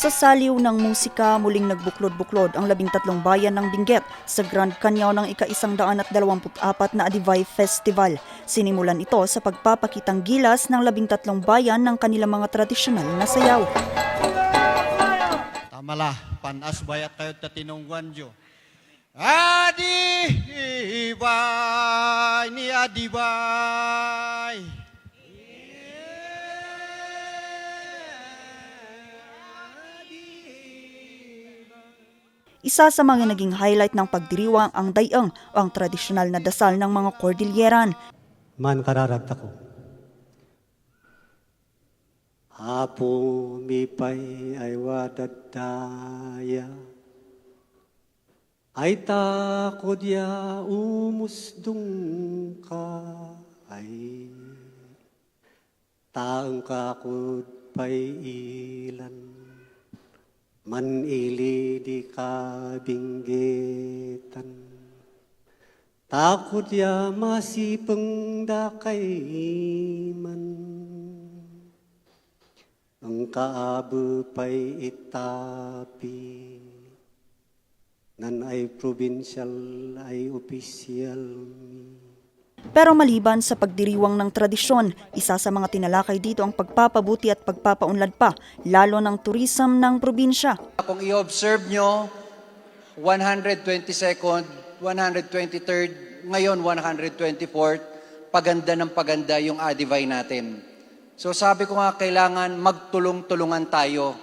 Sa saliw ng musika, muling nagbuklod-buklod ang labintatlong bayan ng Benguet sa Grand Canyon ng ika-isang daan at dalawamput apat na Adivay Festival. Sinimulan ito sa pagpapakitang gilas ng labintatlong bayan ng kanilang mga tradisyonal na sayaw. Tamalah, panas bayat kayo tatinungguan jo. Adi ibay ni adibay. Isa sa mga naging highlight ng pagdiriwang ang dayang o ang tradisyonal na dasal ng mga Cordilleran. man kararagta ko. Apo mipay ay wadadaya. Ay takod ya umusdong ka ay taong kakod pay ilan man ili di ka binggetan. Takot ya masipeng dakay man Ang kaabu pa'y itapi Nan ay provincial ay opisyal mi Pero maliban sa pagdiriwang ng tradisyon, isa sa mga tinalakay dito ang pagpapabuti at pagpapaunlad pa, lalo ng tourism ng probinsya. Kung i-observe nyo, 122nd, 123rd, ngayon 124th, paganda ng paganda yung Adivay natin. So sabi ko nga, kailangan magtulong-tulungan tayo.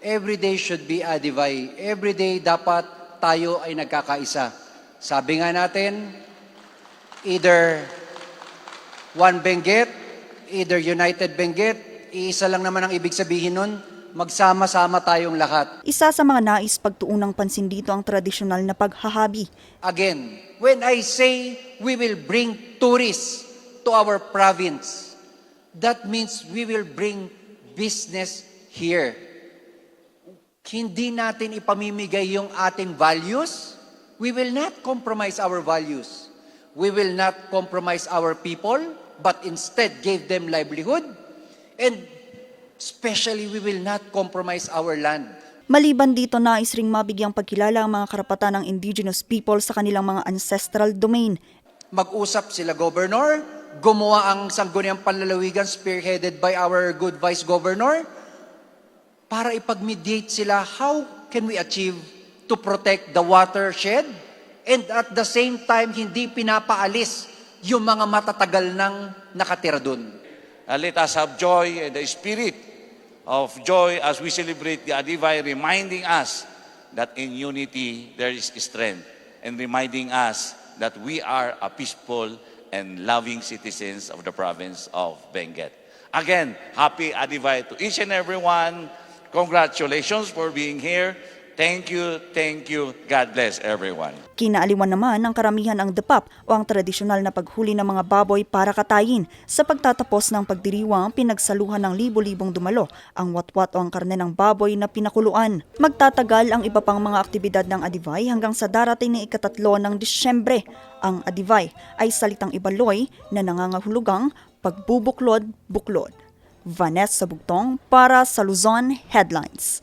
Every day should be Adivay. Every day dapat tayo ay nagkakaisa. Sabi nga natin, either one Benguet, either United Benguet, iisa lang naman ang ibig sabihin nun, magsama-sama tayong lahat. Isa sa mga nais pagtuunang pansin dito ang tradisyonal na paghahabi. Again, when I say we will bring tourists to our province, that means we will bring business here. Hindi natin ipamimigay yung ating values. We will not compromise our values. We will not compromise our people, but instead give them livelihood. And especially, we will not compromise our land. Maliban dito, nais ring mabigyang pagkilala ang mga karapatan ng indigenous people sa kanilang mga ancestral domain. mag-usap sila governor, gumawa ang sangguniang panlalawigan spearheaded by our good vice governor para ipag-mediate sila how can we achieve to protect the watershed and at the same time hindi pinapaalis yung mga matatagal nang nakatira dun. Uh, let us have joy and the spirit of joy as we celebrate the Adivay, reminding us that in unity there is strength and reminding us that we are a peaceful and loving citizens of the province of Benguet. Again, happy Adivay to each and everyone. Congratulations for being here. Thank you, thank you. God bless everyone. Kinaaliwan naman ng karamihan ang depap o ang tradisyonal na paghuli ng mga baboy para katayin. Sa pagtatapos ng pagdiriwang, pinagsaluhan ng libo-libong dumalo ang watwat o ang karne ng baboy na pinakuluan. Magtatagal ang iba pang mga aktibidad ng Adivay hanggang sa darating na ikatatlo ng Disyembre. Ang Adivay ay salitang Ibaloy na nangangahulugang pagbubuklod-buklod. Vanessa Bugtong para sa Luzon Headlines.